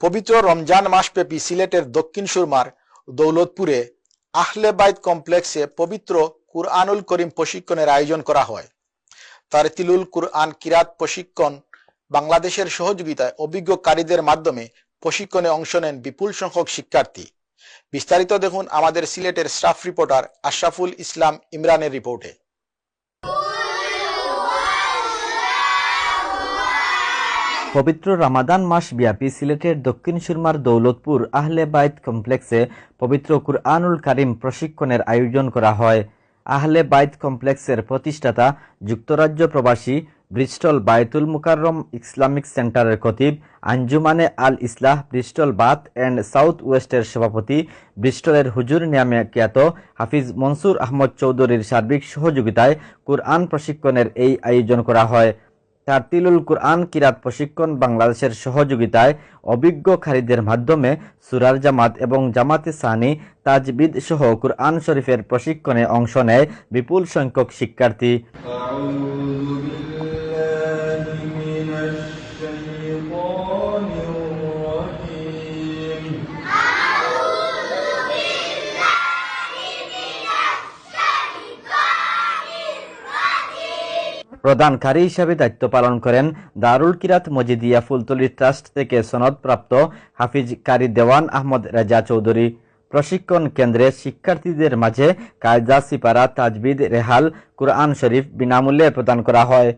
পবিত্র রমজান মাসব্যাপী সিলেটের দক্ষিণ সুরমার দৌলতপুরে আহলে বাইত কমপ্লেক্সে পবিত্র কুরআনুল করিম প্রশিক্ষণের আয়োজন করা হয়। তারতিলুল কুরআন কিরাত প্রশিক্ষণ বাংলাদেশের সহযোগিতায় অভিজ্ঞ কারীদের মাধ্যমে প্রশিক্ষণে অংশ নেন বিপুল সংখ্যক শিক্ষার্থী। বিস্তারিত দেখুন আমাদের সিলেটের স্টাফ রিপোর্টার আশরাফুল ইসলাম ইমরানের রিপোর্টে। পবিত্র রামাদান মাস ব্যাপী সিলেটের দক্ষিণ সুরমার দৌলতপুর আহলে বাইত কমপ্লেক্সে পবিত্র কুরআনুল কারিম প্রশিক্ষণের আয়োজন করা হয়। আহলে বাইত কমপ্লেক্সের প্রতিষ্ঠাতা যুক্তরাজ্য প্রবাসী ব্রিস্টল বায়তুল মুকাররম ইসলামিক সেন্টারের খতিব Anjumane Al Islah Bristol Bath and south ওয়েস্টের সভাপতি ব্রিস্টলের হুজুর নিয়ামে খ্যাত হাফিজ মনসুর আহমদ চৌধুরীর সার্বিক সহযোগিতায় কুরআন প্রশিক্ষণের এই আয়োজন করা হয়। তারতিলুল কুরআন কিরাত প্রশিক্ষণ বাংলাদেশের সহযোগিতায় অভিজ্ঞ খারিদের মাধ্যমে সুরার জামাত এবং জামাতে সানি তাজবিদ সহ কুরআন শরীফের প্রশিক্ষণে অংশ নেয় বিপুল সংখ্যক শিক্ষার্থী। প্রধান কারী হিসাবে দায়িত্ব পালন করেন দারুল কিরাত মজিদিয়া ফুলতলি ট্রাস্ট থেকে সনদপ্রাপ্ত হাফিজ কারি দেওয়ান আহমদ রেজা চৌধুরী। প্রশিক্ষণ কেন্দ্রে শিক্ষার্থীদের মাঝে কায়দা, সিপারা, তাজবিদ, রেহাল, কুরআন শরীফ বিনামূল্যে প্রদান করা হয়।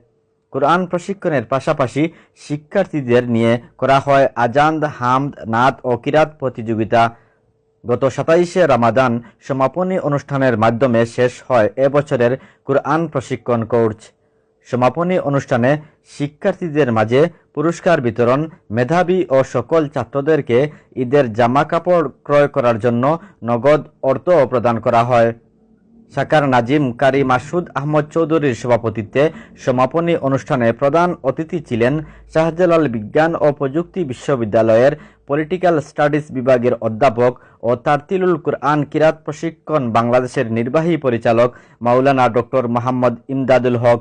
কোরআন প্রশিক্ষণের পাশাপাশি শিক্ষার্থীদের নিয়ে করা হয় আজান্দ হামদ, নাত ও কিরাত প্রতিযোগিতা। গত সাতাইশে রামাদান সমাপনী অনুষ্ঠানের মাধ্যমে শেষ হয় এবছরের কুরআন প্রশিক্ষণ কোর্স। সমাপনী অনুষ্ঠানে শিক্ষার্থীদের মাঝে পুরস্কার বিতরণ, মেধাবী ও সকল ছাত্রদেরকে ঈদের জামা কাপড় ক্রয় করার জন্য নগদ অর্থ প্রদান করা হয়। সাকার নাজিম কারি মাসুদ আহমদ চৌধুরীর সভাপতিত্বে সমাপনী অনুষ্ঠানে প্রধান অতিথি ছিলেন শাহজালাল বিজ্ঞান ও প্রযুক্তি বিশ্ববিদ্যালয়ের পলিটিক্যাল স্টাডিজ বিভাগের অধ্যাপক ও তারতিলুল কুরআন কিরাত প্রশিক্ষণ বাংলাদেশের নির্বাহী পরিচালক মাওলানা ডক্টর মোহাম্মদ ইমদাদুল হক।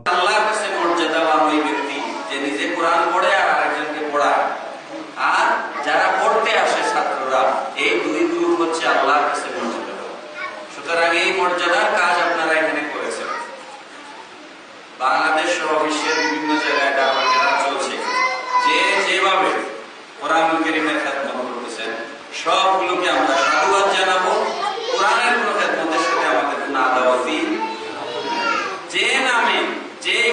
খেদমত করতেছেন। সবগুলোকে আমরা সাধুবাদ জানাব। কোরআনের খেদমতের সাথে আমাদের যে নামে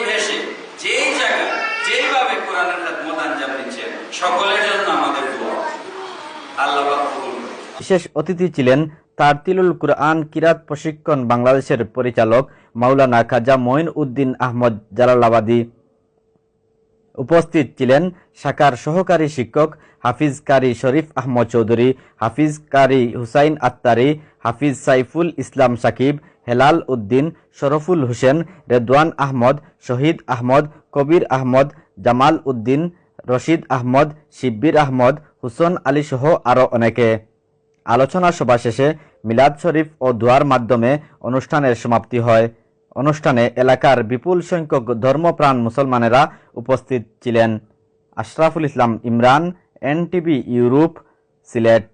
ভেষে, যেই জায়গায়, যেইভাবে কোরআনের খেদমত আঞ্জাম দিচ্ছেন, সকলের জন্য আমাদের দোয়া। আল্লাহ। বিশেষ অতিথি ছিলেন তারতিলুল কুরআন কিরাত প্রশিক্ষণ বাংলাদেশের পরিচালক মাওলানা খাজা মঈন উদ্দিন আহমদ জালালাবাদী। উপস্থিত ছিলেন শাখার সহকারী শিক্ষক হাফিজ কারি শরীফ আহমদ চৌধুরী, হাফিজ কারি হুসাইন আত্তারি, হাফিজ সাইফুল ইসলাম সাকিব, হেলাল উদ্দিন, শরফুল হোসেন, রেদওয়ান আহমদ, শহীদ আহমদ, কবির আহমদ, জামাল উদ্দিন, রশিদ আহমদ, শিব্বির আহমদ, হুসন আলী সহ আরও অনেকে। আলোচনা সভা শেষে মিলাদ শরীফ ও দোয়ার মাধ্যমে অনুষ্ঠানের সমাপ্তি হয়। অনুষ্ঠানে এলাকার বিপুল সংখ্যক ধর্মপ্রাণ মুসলমানেরা উপস্থিত ছিলেন। Ashraful Islam Imran NTV Europe Sylhet.